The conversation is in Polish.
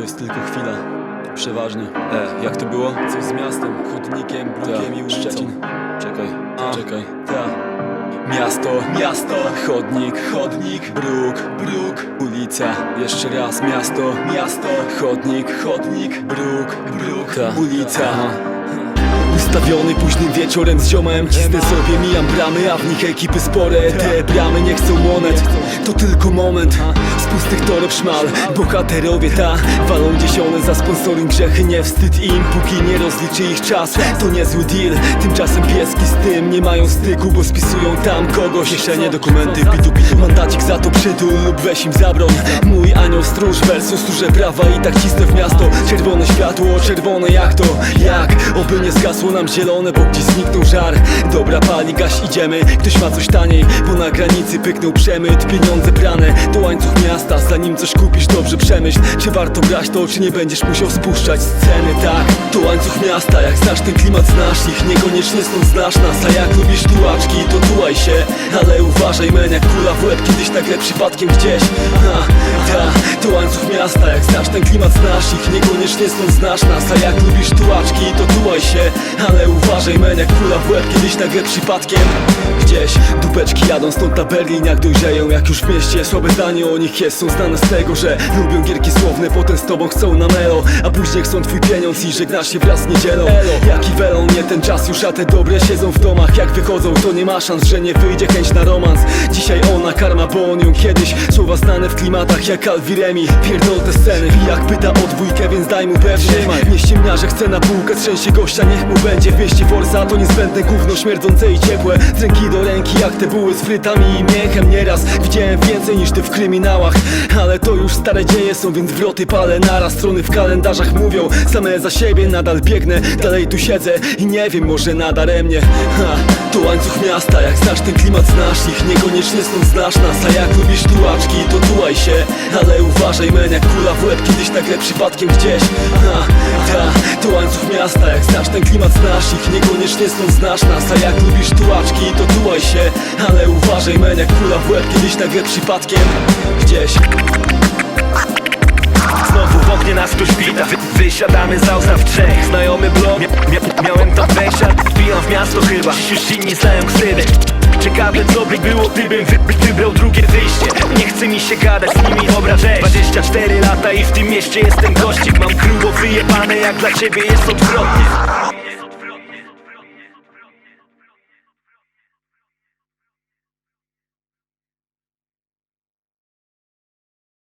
to jest tylko chwila. Przeważnie. E, jak to było? Coś z miastem, chodnikiem, brukiem i ulicą. Szczecin. Czekaj, czekaj. Ta. Miasto, miasto, chodnik, chodnik, bruk, bruk, ulica. Jeszcze raz miasto, miasto, chodnik, chodnik, bruk, bruk, ulica. Ustawiony późnym wieczorem z ziomem. Cisnę sobie, mijam bramy, a w nich ekipy spore. Te bramy nie chcą monet, to tylko moment Z pustych torów szmal, bohaterowie ta Walą dziesione za sponsoring. Grzechy Nie wstyd im, póki nie rozliczy ich czas. To niezły deal, tymczasem pieski z tym Nie mają styku, bo spisują tam kogoś. Kieszenie, dokumenty, pitu pitu Mandacik za to przytul lub weź im zabroń Mój anioł stróż versus duże prawa I tak cisnę w miasto. Czerwone światło, czerwone jak to? Jak? Oby nie zgasło nam zielone, bo gdzieś zniknął żar. Dobra pali, gaś idziemy. Ktoś ma coś taniej, bo na granicy pyknął przemyt. Pieniądze prane, to łańcuch miasta. Zanim coś kupisz, dobrze przemyśl Czy warto brać to, czy nie będziesz musiał spuszczać z ceny Tak, to łańcuch miasta Jak znasz ten klimat, znasz ich. Niekoniecznie stąd znasz nas A jak lubisz tułaczki, to tułaj się. Ale uważaj, men, jak kula w łeb Kiedyś nagle przypadkiem gdzieś. Ha, ta, to łańcuch miasta Jak znasz ten klimat, znasz ich. Niekoniecznie stąd znasz nas A jak lubisz tułaczki, to tułaj się Ale uważaj, men, jak kula w łeb Kiedyś nagle przypadkiem. Gdzieś Dupeczki jadą stąd na Berlin Jak dojrzeją, jak już w mieście. Słabe zdanie o nich jest, są znane z tego, że Lubią gierki słowne, potem z tobą chcą na melo A później chcą twój pieniądz i żegnasz się wraz z niedzielą Elo, jaki welon, nie ten czas już, a te dobre siedzą w domach. Jak wychodzą, to nie ma szans, że nie wyjdzie chęć na romans Dzisiaj ona karma, bo on ją kiedyś. Słowa znane w klimatach jak Alwiremi Pierdol te sceny jak pyta o dwójkę, więc daj mu pewnie Nie ściemnia, że chce na półkę, trzęsie gościa, niech mu będzie W mieście Forza. To niezbędne gówno, śmierdzące i ciepłe. Z ręki do ręki jak te buły z frytami i miechem Nieraz widziałem więcej niż ty w kryminałach. Ale to już stare dzieje są, więc wroty palę naraz. Strony w kalendarzach mówią, same za siebie nadal biegnę. Dalej tu siedzę i nie wiem, może nadaremnie. Ha, To łańcuch miasta, jak znasz ten klimat, znasz ich Niekoniecznie stąd znasz nas, a jak lubisz tułaczki, to tułaj się. Ale uważaj, men, jak kula w łeb Kiedyś nagle przypadkiem gdzieś. Ha, ta, To łańcuch miasta, jak znasz ten klimat, znasz ich. Niekoniecznie stąd znasz nas, a jak lubisz tułaczki, to tułaj się. Ale uważaj, men, jak kula w łeb Kiedyś nagle przypadkiem gdzieś. Znowu w oknie nas ktoś wita Wy, Wysiadamy z auta w trzech. Znajomy blok, mia, mia, miałem tam wejścia. Wbijam w miasto chyba, dziś już inni znają ksywę Ciekawe co by było gdybym wy, wybrał drugie wyjście. Nie chce mi się gadać z nimi, dobra cześć. 24 lata i w tym mieście jestem gościk. Mam grubo wyjebane jak dla ciebie jest odwrotnie